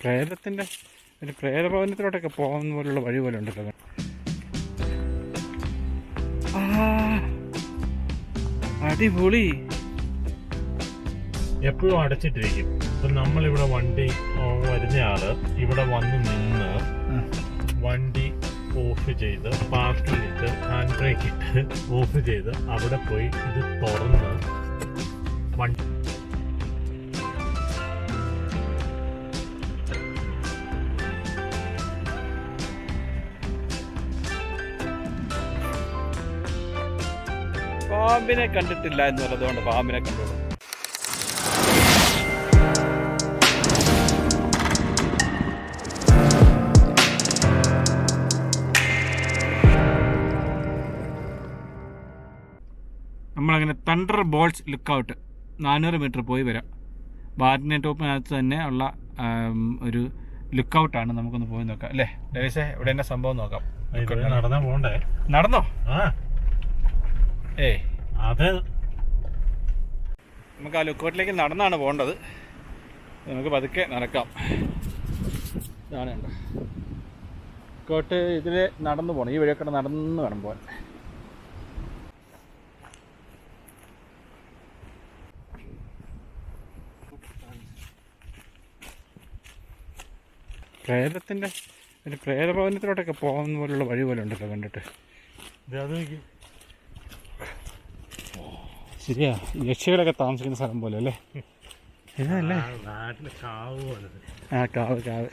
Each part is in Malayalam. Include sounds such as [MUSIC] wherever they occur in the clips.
പ്രേതത്തിന്റെ ഒരു പ്രേതഭവനത്തിലോട്ടൊക്കെ പോകുന്ന പോലുള്ള വഴി പോലെ ഉണ്ടല്ലോ അടിപൊളി. എപ്പോഴും അടച്ചിട്ടിരിക്കും. ഇപ്പം നമ്മളിവിടെ വണ്ടി വരുന്നയാൾ വരുന്ന ഇവിടെ വന്ന് നിന്ന് വണ്ടി ഓഫ് ചെയ്ത് പാർക്കിലിട്ട് ഹാൻഡ് ബ്രേക്ക് ഇട്ട് ഓഫ് ചെയ്ത് അവിടെ പോയി ഇത് തുറന്ന് വണ്ടി പാമ്പിനെ കണ്ടിട്ടില്ല എന്ന് പറഞ്ഞതുകൊണ്ട് പാമ്പിനെ കണ്ടോളൂ. നമ്മളങ്ങനെ തണ്ടർ ബോൾസ് ലുക്കൗട്ട് നാനൂറ് മീറ്റർ പോയി വരാം. ബാറ്റിന്റെ ടോപ്പിനകത്ത് തന്നെ ഉള്ള ഒരു ലുക്കൗട്ടാണ് നമുക്കൊന്ന് പോയി നോക്കാം. അല്ലേ? ഡേവിസേ ഇവിടെ എന്നാ സംഭവം നോക്കാം? നടന്നാ പോണ്ടേ. നടന്നോ? ആ. ഏയ് അത് നമുക്ക് ആ ലുക്കൗട്ടിലേക്ക് നടന്നാണ് പോകേണ്ടത്. നമുക്ക് പതുക്കെ നടക്കാം. ഇതാണ് കണ്ടോ. ലുക്കൗട്ട് ഇതിൽ നടന്നു പോകണം ഈ വഴിയൊക്കെ നടന്ന് വേണം പോകാൻ. പ്രേതത്തിന്റെ ഒരു പ്രേതഭവനത്തിലോട്ടൊക്കെ പോകുന്ന പോലുള്ള വഴി പോലെ ഉണ്ടല്ലോ കണ്ടിട്ട്. ഇത് അത് നോക്കി. ശരിയാ യക്ഷികളൊക്കെ താമസിക്കുന്ന സ്ഥലം പോലെ അല്ലേ? ഇതല്ലേ? ആ നാട്ടിലെ കാവ് പോലെ. ആ കാവ് കാവ്.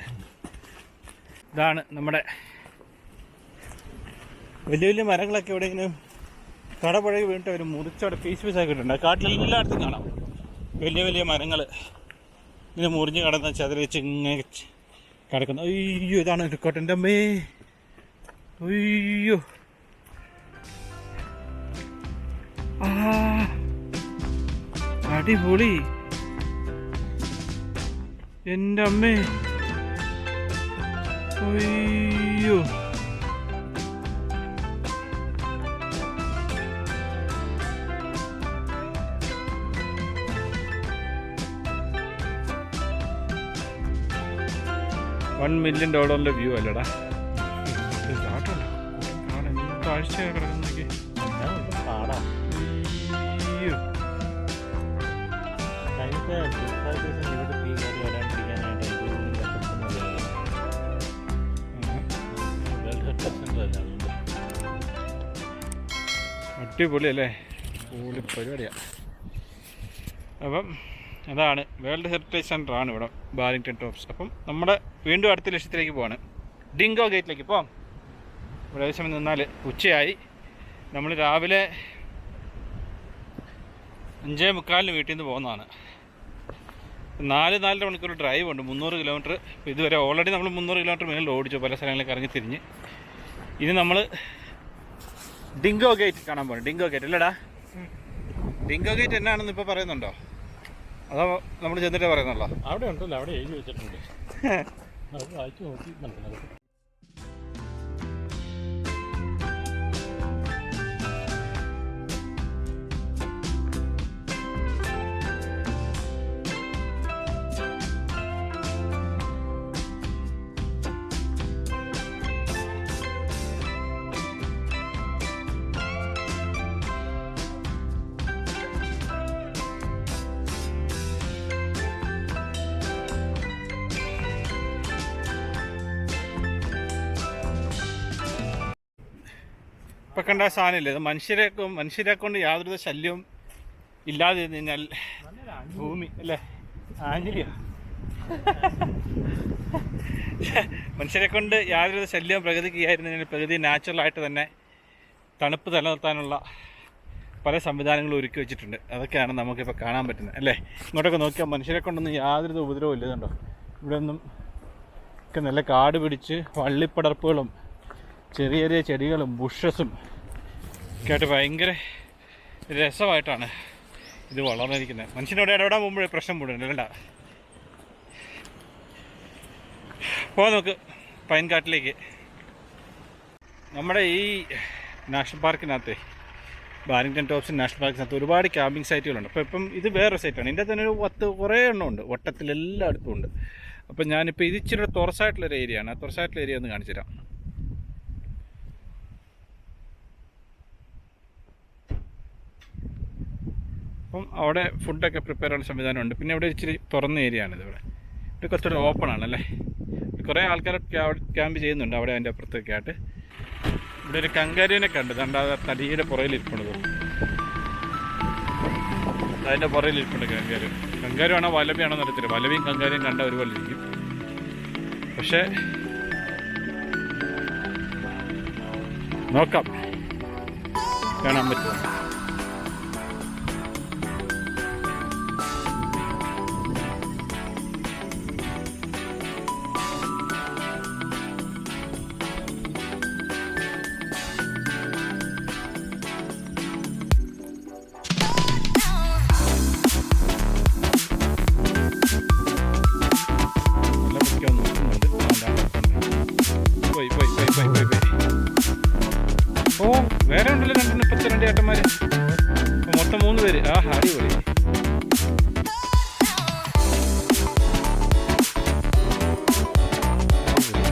ഇതാണ് നമ്മുടെ വലിയ വലിയ മരങ്ങളൊക്കെ ഇവിടെ ഇങ്ങനെ കടപുഴകി വീണിട്ട് അവർ മുറിച്ചവിടെ പീസ് പീസ് ആക്കിയിട്ടുണ്ട് കാട്ടിലെല്ലായിടത്തും കാണാം. വലിയ വലിയ മരങ്ങൾ ഇങ്ങനെ മുറിഞ്ഞ് കിടന്ന ചതിരിച്ച് ഇങ്ങനെ കിടക്കുന്നു. അയ്യോ ഇതാണ് കോട്ടന്റെ അമ്മേ. അയ്യോ. ആ. അടിപൊളി. എന്റെ അമ്മേ. അയ്യോ. വൺ മില്യൺ ഡോളറിന്റെ വ്യൂ അല്ലടാ. കാഴ്ച കിടക്കുന്നൊക്കെ കഴിഞ്ഞ ദിവസം ഇവിടെ തീ കയറി വരാണ്ടിരിക്കാനായിട്ട് അടിപൊളി അല്ലേ കൂടി പരിപാടിയാണ് അപ്പം അതാണ് വേൾഡ് ഹെറിറ്റേജ് സെന്റർ ആണ് ഇവിടെ ബാലിംഗ്ടൺ ടോപ്സ്. അപ്പം നമ്മുടെ വീണ്ടും അടുത്ത ലക്ഷ്യത്തിലേക്ക് പോവാണ്. ഡിങ്കോ ഗേറ്റിലേക്ക് പോവാം. ഇവിടെ ഏകദേശം നിന്നാൽ ഉച്ചയായി. നമ്മൾ രാവിലെ അഞ്ചേ മുക്കാലിന് വീട്ടിൽ നിന്ന് പോകുന്നതാണ്. നാല് നാലര മണിക്കൂർ ഡ്രൈവ് ഉണ്ട്. മുന്നൂറ് കിലോമീറ്റർ ഇതുവരെ ഓൾറെഡി നമ്മൾ മുന്നൂറ് കിലോമീറ്റർ മേളിൽ ഓടിച്ചു. പല സ്ഥലങ്ങളിൽ കറങ്ങി തിരിഞ്ഞ്. ഇനി നമ്മൾ ഡിങ്കോ ഗേറ്റ് കാണാൻ പോകണം ഡിങ്കോ ഗേറ്റ് അല്ലടാ? ഡിങ്കോ ഗേറ്റ് എന്നാണെന്ന് ഇപ്പോൾ പറയുന്നുണ്ടോ? അതോ നമ്മൾ ചെന്നിട്ടേ പറയുന്നുള്ളോ? അവിടെ ഉണ്ടല്ലോ. അവിടെ എഴുതി വെച്ചിട്ടുണ്ട്. [LAUGHS] വായിച്ചു നോക്കി ഇപ്പം കണ്ട സാധനമില്ല ഇത് മനുഷ്യരെ മനുഷ്യരെ കൊണ്ട് യാതൊരു ശല്യവും ഇല്ലാതെ കഴിഞ്ഞാൽ ഭൂമി അല്ലേ? ആഞ്ജലിയോ? മനുഷ്യരെ കൊണ്ട് യാതൊരു ശല്യവും പ്രകൃതിക്ക് ആയിരുന്നു കഴിഞ്ഞാൽ പ്രകൃതി നാച്ചുറലായിട്ട് തന്നെ തണുപ്പ് നിലനിർത്താനുള്ള പല സംവിധാനങ്ങളും ഒരുക്കി വെച്ചിട്ടുണ്ട്. അതൊക്കെയാണ് നമുക്കിപ്പോൾ കാണാൻ പറ്റുന്നത് അല്ലേ? ഇങ്ങോട്ടൊക്കെ നോക്കിയാൽ മനുഷ്യരെ കൊണ്ടൊന്നും യാതൊരു ഉപദ്രവം ഇല്ലതുണ്ടോ ഇവിടെ ഒന്നും ഒക്കെ നല്ല കാട് പിടിച്ച് വള്ളിപ്പടർപ്പുകളും ചെറിയ ചെറിയ ചെടികളും ബുഷസും ഒക്കെ ആയിട്ട് ഭയങ്കര രസമായിട്ടാണ് ഇത് വളർന്നിരിക്കുന്നത്. മനുഷ്യനോട് ഇടപെടാൻ പോകുമ്പോഴേ പ്രശ്നം കൂടുന്നുണ്ട് വേണ്ട നമുക്ക് പൈൻകാട്ടിലേക്ക്. നമ്മുടെ ഈ നാഷണൽ പാർക്കിനകത്ത് ബാരിങ്ടൺ ടോപ്സ് നാഷണൽ പാർക്കിനകത്ത് ഒരുപാട് ക്യാമ്പിംഗ് സൈറ്റുകളുണ്ട്. അപ്പോൾ ഇപ്പം ഇത് വേറെ സൈറ്റാണ്. ഇതിന്റെ തന്നെ ഒരു പത്ത് കുറേ എണ്ണം ഉണ്ട്. വട്ടത്തിൽ എല്ലായിടത്തും ഉണ്ട്. അപ്പം ഞാനിപ്പോൾ ഇത് ഇച്ചിരി തുറസായിട്ടുള്ളൊരു ഏരിയയാണ്. ആ തുറസായിട്ടുള്ള ഏരിയ ഒന്ന് കാണിച്ചു തരാം. അപ്പം അവിടെ ഫുഡൊക്കെ പ്രിപ്പയർ ചെയ്യാനുള്ള സംവിധാനമുണ്ട്. പിന്നെ ഇവിടെ ഇച്ചിരി തുറന്ന ഏരിയ ആണിത് ഇവിടെ. ഇവിടെ കുറച്ചുകൂടെ ഓപ്പൺ ആണല്ലേ കുറേ ആൾക്കാർ ക്യാമ്പ് ചെയ്യുന്നുണ്ട് അവിടെ അതിന്റെ അപ്പുറത്തൊക്കെ ആയിട്ട്. ഇവിടെ ഒരു കങ്കാരിനെ കണ്ടു. കണ്ട തടിയുടെ പുറയിൽ അതിന്റെ പുറയിൽ കങ്കാരു. കങ്കാരു ആണോ വലബിയാണോ അറിയത്തില്ല. വലബിയും കങ്കാരുവും കണ്ട ഒരുപോലെ ഇരിക്കും. പക്ഷേ നോക്കാം. കാണാൻ പറ്റുമോ?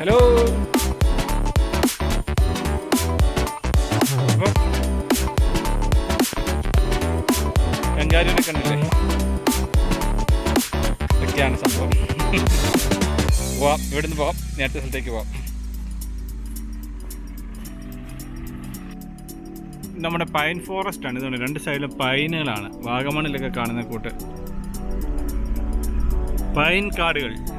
ഹലോ കങ്കാരുവിനെ കണ്ടില്ലേ? ഇതൊക്കെയാണ് സംഭവം. പോവാം ഇവിടുന്ന് പോവാം നേരത്തെ സ്ഥലത്തേക്ക് പോവാം. നമ്മുടെ പൈൻ ഫോറസ്റ്റ് ആണ്. ഇതുകൊണ്ട് രണ്ട് സൈഡിലും പൈനുകളാണ്. വാഗമണിലൊക്കെ കാണുന്ന കൂട്ട്. പൈൻ കാടുകൾ.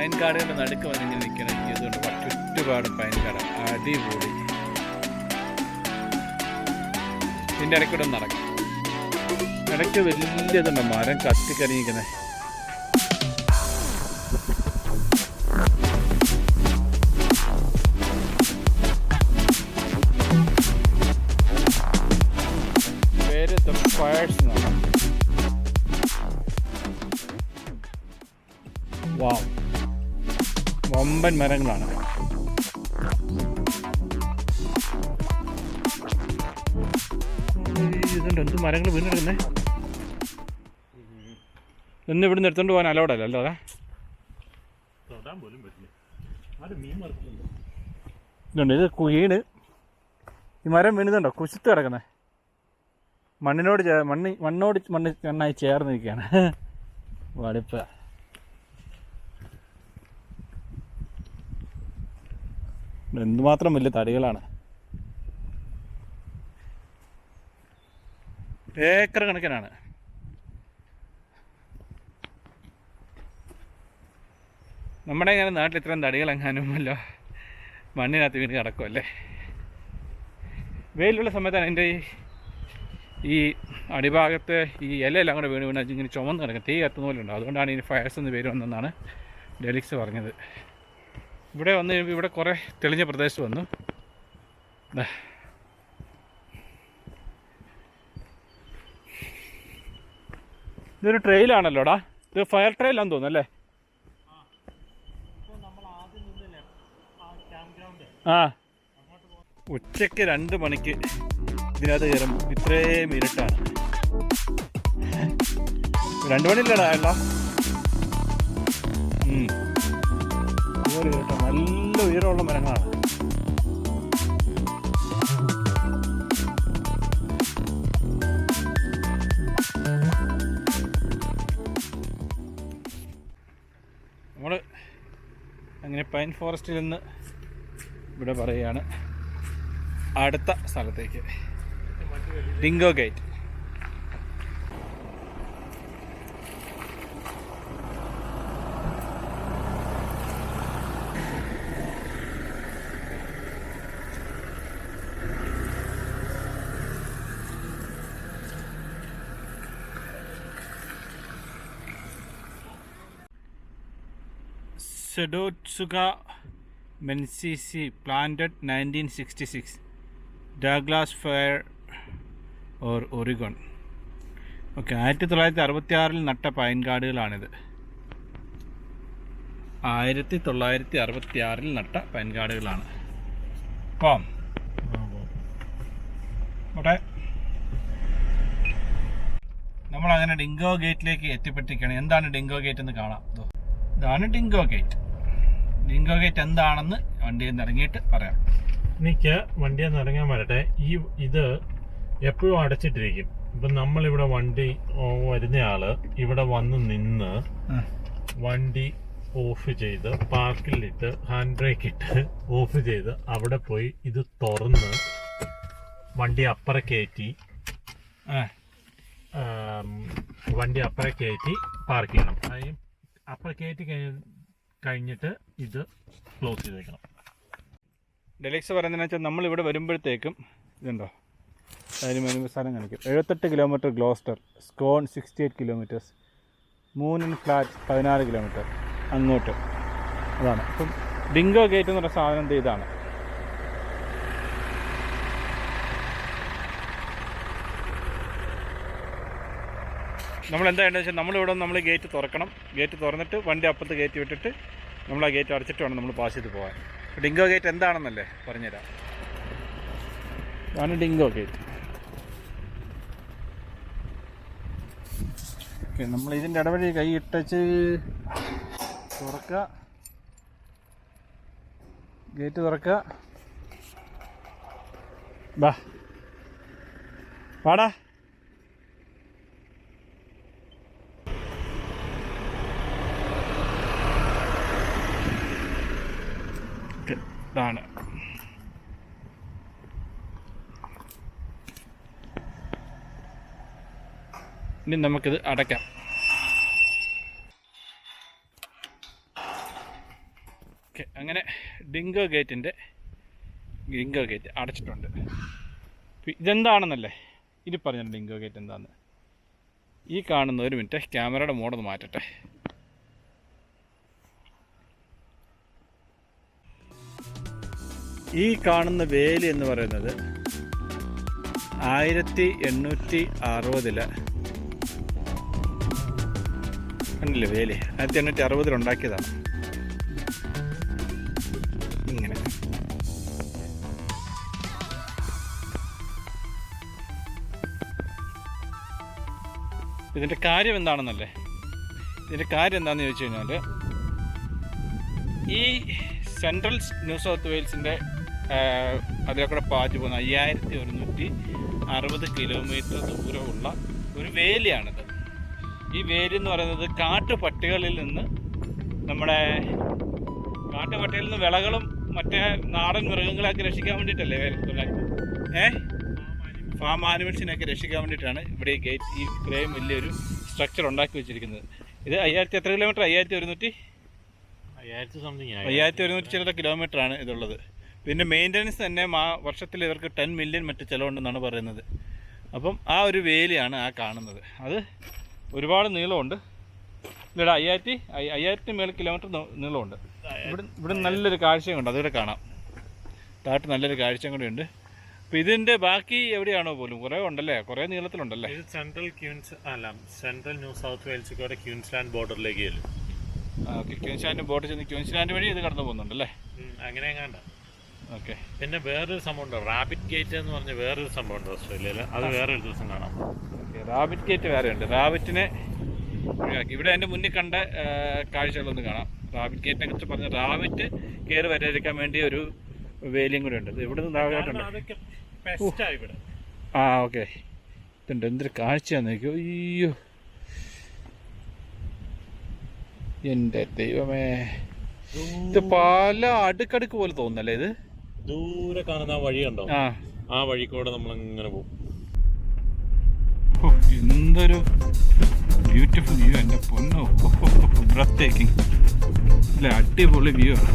പൈൻ കാടുകളുടെ നടുക്ക് വന്നിങ്ങനെ നിൽക്കണം. ഇതുകൊണ്ട് ചുറ്റുപാടും പൈൻ കാട് അടിപൊളി. ഇതിന്റെ ഇടയ്ക്കൂടെ നടക്കും. ഇടയ്ക്ക് വലിയതുണ്ട് മരം കത്തിക്കരിഞ്ഞിരിക്കുന്നത് വമ്പൻ മരങ്ങളാണ്. ഇതുണ്ട് എന്ത് മരങ്ങൾ വീണെടുക്കുന്നേ ഇന്ന് ഇവിടുന്ന് എടുത്തോണ്ട് പോകാൻ അലോഡല്ല അല്ലോ അതാ ഇതുണ്ട് ഇത് വീണ്. ഈ മരം വീണിതുണ്ടോ കുശത്ത് കിടക്കുന്നത് മണ്ണിനോട് മണ്ണ് മണ്ണോട് മണ്ണ് നന്നായി ചേർന്ന് നിൽക്കുകയാണ് [LAUGHS] എന്തുമാത്രം വലിയ തടികളാണ്. ഏക്കർ കണക്കിനാണ്. നമ്മുടെ ഇങ്ങനെ നാട്ടിൽ ഇത്രയും തടികളെങ്ങാനും വല്ലോ മണ്ണിനകത്ത് വീണ് കിടക്കുമല്ലേ വെയിലുള്ള സമയത്താണ് എന്റെ ഈ ഈ അടിഭാഗത്ത് ഈ ഇലയെല്ലാം കൂടെ വീണ് വീണ് ഇങ്ങനെ ചുമന്ന് കിടക്കും തീ കത്തുന്ന പോലെ ഉണ്ടാവും അതുകൊണ്ടാണ് ഈ ഫയർസ് എന്ന് പേര് വന്നതെന്നാണ് ഡെലിക്സ് പറഞ്ഞത്. ഇവിടെ വന്ന് കഴിയുമ്പോൾ ഇവിടെ കുറേ തെളിഞ്ഞ പ്രദേശം വന്നു. ഇതൊരു ട്രെയിലാണല്ലോടാ ഇത് ഫയർ ട്രെയിലാന്ന് തോന്നുന്നു അല്ലേ? ആ. ഉച്ചയ്ക്ക് രണ്ട് മണിക്ക് ഇതിനകത്ത് കയറുമ്പോൾ ഇത്രയും ഇരുട്ടാണ്. രണ്ട് മണിയില്ലടാ അല്ല ഇതുപോലെ ഇരുട്ടാ നല്ല ഉയരമുള്ള മരങ്ങളാണ്. നമ്മൾ അങ്ങനെ പൈൻ ഫോറസ്റ്റിൽ നിന്ന് ഇവിടെ പറയുകയാണ്. അടുത്ത സ്ഥലത്തേക്ക്. Dingo Gate. Pseudotsuga menziesii planted nineteen sixty six Douglas fir or Oregon okay ആയിരത്തി തൊള്ളായിരത്തി അറുപത്തി ആറിൽ നട്ട പൈൻ കാടുകളാണിത്. ആയിരത്തി തൊള്ളായിരത്തി അറുപത്തി ആറിൽ നട്ട പൈൻ കാടുകളാണ്. കോം ഓട്ടെ നമ്മൾ അങ്ങനെ ഡിങ്കോ ഗേറ്റിലേക്ക് എത്തിപ്പെട്ടിരിക്കുകയാണ്. എന്താണ് ഡിങ്കോ ഗേറ്റ് എന്ന് കാണാം. ഇതാണ് ഡിങ്കോ ഗേറ്റ്. ഡിങ്കോ ഗേറ്റ് എന്താണെന്ന് വണ്ടിയിൽ നിന്ന് ഇറങ്ങിയിട്ട് പറയാം. എനിക്ക് വണ്ടിയിൽ നിന്ന് ഇറങ്ങാൻ വരട്ടെ. ഈ ഇത് എപ്പോഴും അടച്ചിട്ടിരിക്കും. ഇപ്പൊ നമ്മളിവിടെ വണ്ടി വരുന്നയാൾ ഇവിടെ വന്ന് നിന്ന് വണ്ടി ഓഫ് ചെയ്ത് പാർക്കിലിട്ട് ഹാൻഡ് ബ്രേക്ക് ഇട്ട് ഓഫ് ചെയ്ത് അവിടെ പോയി ഇത് തുറന്ന് വണ്ടി അപ്പുറം കയറ്റി വണ്ടി അപ്പുറം കയറ്റി പാർക്ക് ചെയ്യണം. അപ്പുറം കയറ്റി കഴിഞ്ഞ- കഴിഞ്ഞിട്ട് ഇത് ക്ലോസ് ചെയ്തേക്കണം. ഡെലിക്സ് പറയുന്നതെന്ന് വെച്ചാൽ നമ്മൾ ഇവിടെ വരുമ്പോഴത്തേക്കും ഇതുണ്ടോ? അതിന് സ്ഥലം കാണിക്കും. എഴുപത്തെട്ട് kilometre Gloucester Scone sixty eight kilometres Moonan Flat പതിനാറ് കിലോമീറ്റർ അങ്ങോട്ട്. അതാണ്. അപ്പം ഡിങ്കോ ഗേറ്റ് എന്ന് പറഞ്ഞ സാധനം ഇതാണ്. നമ്മൾ എന്താ ചെയ്യേണ്ടത് വെച്ചാൽ നമ്മളിവിടെ നമ്മൾ ഗേറ്റ് തുറക്കണം. ഗേറ്റ് തുറന്നിട്ട് വണ്ടി അപ്പുറത്ത് ഗേറ്റ് വിട്ടിട്ട് നമ്മൾ ആ ഗേറ്റ് അടച്ചിട്ട് വേണം നമ്മൾ പാസ് ചെയ്ത് പോകാൻ ഡിങ്കോ ഗേറ്റ് എന്താണെന്നല്ലേ പറഞ്ഞുതരാം. ഇതാണ് ഡിങ്കോ ഗേറ്റ് ഓക്കെ നമ്മൾ ഇതിന്റെ ഇടവഴി കൈ ഇട്ടച്ച് തുറക്കുക ഗേറ്റ് തുറക്കുക ബാ വാടാ. ഇതാണ്. ഇനി നമുക്കിത് അടയ്ക്കാം. ഓക്കെ അങ്ങനെ ഡിങ്കോ ഗേറ്റിന്റെ ഡിങ്കോ ഗേറ്റ് അടച്ചിട്ടുണ്ട്. ഇതെന്താണെന്നല്ലേ? ഇനി പറഞ്ഞു ഡിങ്കോ ഗേറ്റ് എന്താണെന്ന് ഈ കാണുന്ന ഒരു മിനിറ്റ് ക്യാമറയുടെ മോഡൊന്ന് മാറ്റട്ടെ. ഈ കാണുന്ന വേലി എന്ന് പറയുന്നത് ആയിരത്തി എണ്ണൂറ്റി അറുപതിൽ കണ്ടില്ലേ വേലി? ആയിരത്തി എണ്ണൂറ്റി അറുപതിൽ ഉണ്ടാക്കിയതാണ്. ഇങ്ങനെ. ഇതിന്റെ കാര്യം എന്താണെന്നല്ലേ? ഇതിന്റെ കാര്യം എന്താണെന്ന് ചോദിച്ചു കഴിഞ്ഞാൽ ഈ സെൻട്രൽ ന്യൂ സൗത്ത് വെയിൽസിന്റെ അതിലെ കൂടെ പാഞ്ഞു പോകുന്ന അയ്യായിരത്തി ഒരുന്നൂറ്റി അറുപത് കിലോമീറ്റർ ദൂരമുള്ള ഒരു വേലിയാണിത്. ഈ വേലി എന്ന് പറയുന്നത് കാട്ടുപട്ടികളിൽ നിന്ന് നമ്മുടെ കാട്ടുപട്ടികളിൽ നിന്ന് വിളകളും മറ്റേ നാടൻ മൃഗങ്ങളെയൊക്കെ രക്ഷിക്കാൻ വേണ്ടിയിട്ടല്ലേ വേലി ഏ? ഫാം ആനിമൽസിനെയൊക്കെ രക്ഷിക്കാൻ വേണ്ടിയിട്ടാണ് ഇവിടെ ഈ ഗേറ്റ് ഈ ഇത്രയും വലിയൊരു സ്ട്രക്ചർ ഉണ്ടാക്കി വെച്ചിരിക്കുന്നത്. ഇത് അയ്യായിരത്തി എത്ര കിലോമീറ്റർ അയ്യായിരത്തി ഒരുന്നൂറ്റി? അയ്യായിരത്തി സംതിങ് അയ്യായിരത്തി ഒരുന്നൂറ്റി ചില്ലറ കിലോമീറ്റർ ആണ് ഇതുള്ളത്. പിന്നെ മെയിന്റനൻസ് തന്നെ മാ വർഷത്തിൽ ഇവർക്ക് ടെൻ മില്യൺ മറ്റ് ചിലവുണ്ടെന്നാണ് പറയുന്നത്. അപ്പം ആ ഒരു വേലിയാണ് ആ കാണുന്നത്. അത് ഒരുപാട് നീളമുണ്ട്. ഇവിടെ അയ്യായിരത്തി അയ്യ- അയ്യായിരത്തി മേൽ കിലോമീറ്റർ നീളമുണ്ട്. ഇവിടെ ഇവിടെ നല്ലൊരു കാഴ്ചയും ഉണ്ട്. അതിവിടെ കാണാം. താട്ട് നല്ലൊരു കാഴ്ചയും കൂടി ഉണ്ട്. അപ്പം ഇതിന്റെ ബാക്കി എവിടെയാണോ പോലും? കുറേ ഉണ്ടല്ലേ? കുറേ നീളത്തിലുണ്ടല്ലേ? ഇത് സെൻട്രൽ ക്യൂൻസ് അല്ല സെൻട്രൽ ന്യൂ സൗത്ത് വെയിൽസ് കൂടെ ക്യൂൻസ്ലാൻഡ് ബോർഡറിലേക്ക് ചെല്ലും ഓക്കെ. ക്യൂൻസ്ലാൻഡ് ബോർഡർ ചെന്ന് ക്യൂൻസ്ലാൻഡ് വഴി ഇത് കടന്നു പോകുന്നുണ്ടല്ലേ അങ്ങനെ കണ്ട ഓക്കെ. പിന്നെ വേറൊരു സംഭവം ഉണ്ട്. റാബിറ്റ് ഗേറ്റ് എന്ന് പറഞ്ഞ വേറൊരു സംഭവം ഉണ്ട് ഓസ്ട്രേലിയയിൽ അത് വേറൊരു ദിവസം കാണാം. റാബിറ്റ് ഗേറ്റ് വേറെ ഉണ്ട് റാബിറ്റിനെ ഒഴിവാക്കി. ഇവിടെ എന്റെ മുന്നിൽ കണ്ട കാഴ്ചകളൊന്നും കാണാം. റാബിറ്റ് ഗേറ്റിനെ കുറിച്ച് പറഞ്ഞ റാബിറ്റ് കയറി വരാതിരിക്കാൻ വേണ്ടി ഒരു വേലിയും കൂടെ ഉണ്ട്. ഇവിടെ നിന്ന് ഇവിടെ. ആ ഓക്കെ. ഇതുണ്ട്. എന്തൊരു കാഴ്ചയാന്ന് നോക്കിയോ. അയ്യോ. എന്റെ ദൈവമേ. ഇത് പല അടുക്കടുക്ക് പോലെ തോന്നുന്നല്ലേ ഇത്? ദൂരെ കാണുന്ന ആ വഴി കണ്ടോ? ആ. വഴി കൂടെ നമ്മൾ ഇങ്ങനെ പോകും എന്തൊരു ബ്യൂട്ടിഫുൾ വ്യൂ എന്റെ പൊന്നോ. ബ്രത്ത് ടേക്കിംഗ് അല്ല അടിപൊളി വ്യൂ ആണ്.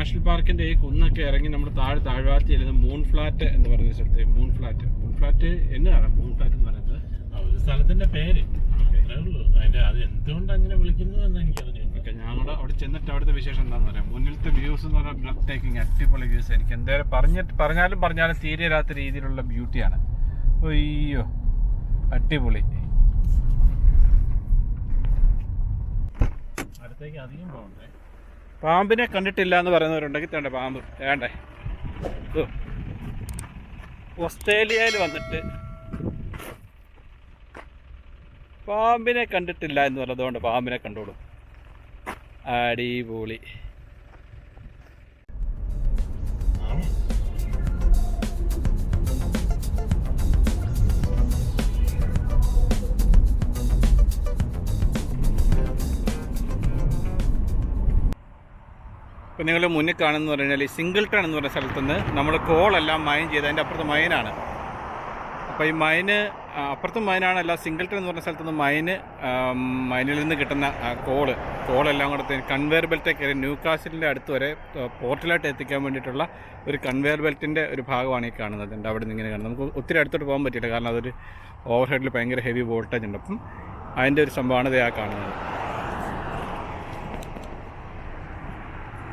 നാഷണൽ പാർക്കിന്റെ ഈ കുന്നൊക്കെ ഇറങ്ങി നമ്മൾ താഴെ താഴ്വാത്തി ചെല്ലുന്ന മൂൺ ഫ്ലാറ്റ് എന്ന് പറയുന്ന സ്ഥലത്ത് മൂൺ ഫ്ലാറ്റ് മൂൺ ഫ്ലാറ്റ് എന്നാണ്? മൂൺ ഫ്ലാറ്റ് എന്ന് പറയുന്നത്. ഒരു സ്ഥലത്തിന്റെ പേര്. അതിന്റെ അത് എന്തുകൊണ്ട് അങ്ങനെ വിളിക്കുന്നു എന്ന് എനിക്കറിഞ്ഞു ഓക്കെ ഞങ്ങൾ അവിടെ ചെന്നിട്ട് അവിടുത്തെ വിശേഷം എന്താണെന്ന് പറയാം. മുന്നിലത്തെ വ്യൂസ് എന്ന് പറഞ്ഞാൽ ബ്ലഡ് ടേക്കിംഗ് അടിപൊളി വ്യൂസ് എനിക്ക് എന്തായാലും പറഞ്ഞിട്ട് പറഞ്ഞാലും പറഞ്ഞാലും തീരെ ഇല്ലാത്ത രീതിയിലുള്ള ബ്യൂട്ടിയാണ് അയ്യോ അടിപൊളി. അടുത്തേക്ക് അധികം പോകണ്ടേ? പാമ്പിനെ കണ്ടിട്ടില്ല എന്ന് പറയുന്നവരുണ്ടെങ്കിൽ തേണ്ട പാമ്പ്. വേണ്ടേ ഓസ്ട്രേലിയയിൽ വന്നിട്ട് പാമ്പിനെ കണ്ടിട്ടില്ല എന്ന് പറഞ്ഞതുകൊണ്ട് പാമ്പിനെ കണ്ടോളും. അടിപൊളി. ഇപ്പം നിങ്ങൾ മുന്നിൽ കാണുന്ന പറഞ്ഞാൽ ഈ സിംഗിൾ ടൺ എന്ന് പറയുന്ന സ്ഥലത്തുനിന്ന് നമ്മൾ കോളെല്ലാം മൈൻ ചെയ്ത് അതിന്റെ അപ്പുറത്ത് മൈനാണ്. അപ്പോൾ ഈ മൈന് അപ്പുറത്തും മൈനാണല്ല അല്ല സിംഗിൾ ടൺ എന്ന് പറഞ്ഞ സ്ഥലത്തുനിന്ന് മൈന് മൈനിൽ നിന്ന് കിട്ടുന്ന കോൾ. കോളെല്ലാം കൂടെ കൺവെയർ ബെൽറ്റ് കയറി ന്യൂ കാസിലിന്റെ അടുത്ത് വരെ പോർട്ടലായിട്ട് പോർട്ടിലായിട്ട് എത്തിക്കാൻ വേണ്ടിയിട്ടുള്ള ഒരു കൺവെയർ ബെൽറ്റിന്റെ ഒരു ഭാഗമാണ് ഈ കാണുന്നത്. ഉണ്ട് അവിടെ നിന്ന് ഇങ്ങനെ കാണുന്നത്. നമുക്ക് ഒത്തിരി അടുത്തോട്ട് പോകാൻ പറ്റില്ല കാരണം അതൊരു ഓവർഹെഡിൽ ഭയങ്കര ഹെവി വോൾട്ടേജ് ഉണ്ട്. അപ്പം അതിന്റെ ഒരു സംഭവമാണ് ഇത് ആ കാണുന്നത്.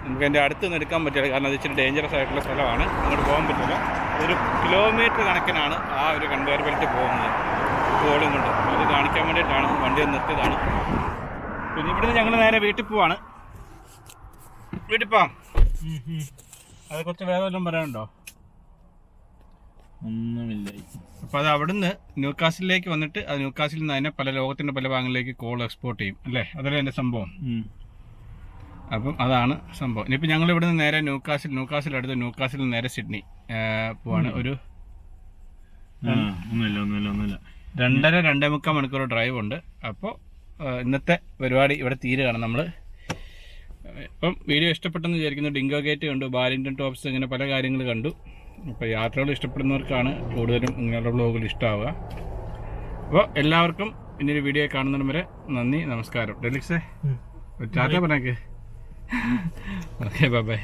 നമുക്ക് എന്റെ അടുത്ത് നിന്ന് എടുക്കാൻ പറ്റില്ല. കാരണം അത് ഇച്ചിരി ഡേഞ്ചറസ് ആയിട്ടുള്ള സ്ഥലമാണ്. അങ്ങോട്ട് പോകാൻ പറ്റില്ല. ഒരു കിലോമീറ്റർ കണക്കിനാണ് ആ ഒരു കൺവെയർ ബെൽറ്റ് പോകുന്നത്. കോളും കൊണ്ട്. അത് കാണിക്കാൻ വേണ്ടിയിട്ടാണ് വണ്ടി നിർത്തിയതാണ്. പിന്നെ ഇവിടുന്ന് ഞങ്ങൾ നേരെ വീട്ടിൽ പോവാണ്. വീട്ടിൽ പോവാം. അത് കുറച്ച് വേറെ വല്ലതും പറയാനുണ്ടോ? ഒന്നുമില്ല. അപ്പോൾ അത് അവിടുന്ന് ന്യൂക്കാസിലേക്ക് വന്നിട്ട് അത് ന്യൂക്കാസിൽ നിന്ന് തന്നെ പല ലോകത്തിന്റെ പല ഭാഗങ്ങളിലേക്ക് കോൾ എക്സ്പോർട്ട് ചെയ്യും. അല്ലേ? അതല്ലേ എന്റെ സംഭവം. അപ്പം അതാണ് സംഭവം. ഇനിയിപ്പോൾ ഞങ്ങൾ ഇവിടുന്ന് നേരെ ന്യൂക്കാസിൽ ന്യൂക്കാസിൽ അടുത്ത് ന്യൂക്കാസിൽ നിന്ന് നേരെ സിഡ്നി പോവാണ് ഒരു ഒന്നുമില്ല ഒന്നുമില്ല ഒന്നുമില്ല. രണ്ടര രണ്ടേ മുക്കാൽ മണിക്കൂർ ഡ്രൈവ് ഉണ്ട് അപ്പോൾ ഇന്നത്തെ പരിപാടി ഇവിടെ തീരുകയാണ് നമ്മൾ ഇപ്പം വീഡിയോ ഇഷ്ടപ്പെട്ടെന്ന് വിചാരിക്കുന്നു. ഡിങ്കോ ഗേറ്റ് കണ്ടു ബാലിന്റൺ ടോപ്സ് ഇങ്ങനെ പല കാര്യങ്ങൾ കണ്ടു. അപ്പോൾ യാത്രകൾ ഇഷ്ടപ്പെടുന്നവർക്കാണ് കൂടുതലും ഇങ്ങനെയുള്ള ബ്ലോഗുകൾ ഇഷ്ടമാവുക അപ്പോൾ എല്ലാവർക്കും ഇനിയൊരു വീഡിയോ കാണുന്നതിന് വരെ നന്ദി നമസ്കാരം. ഡെലിക്സേ ടാറ്റ പറഞ്ഞേക്ക്. Okay bye bye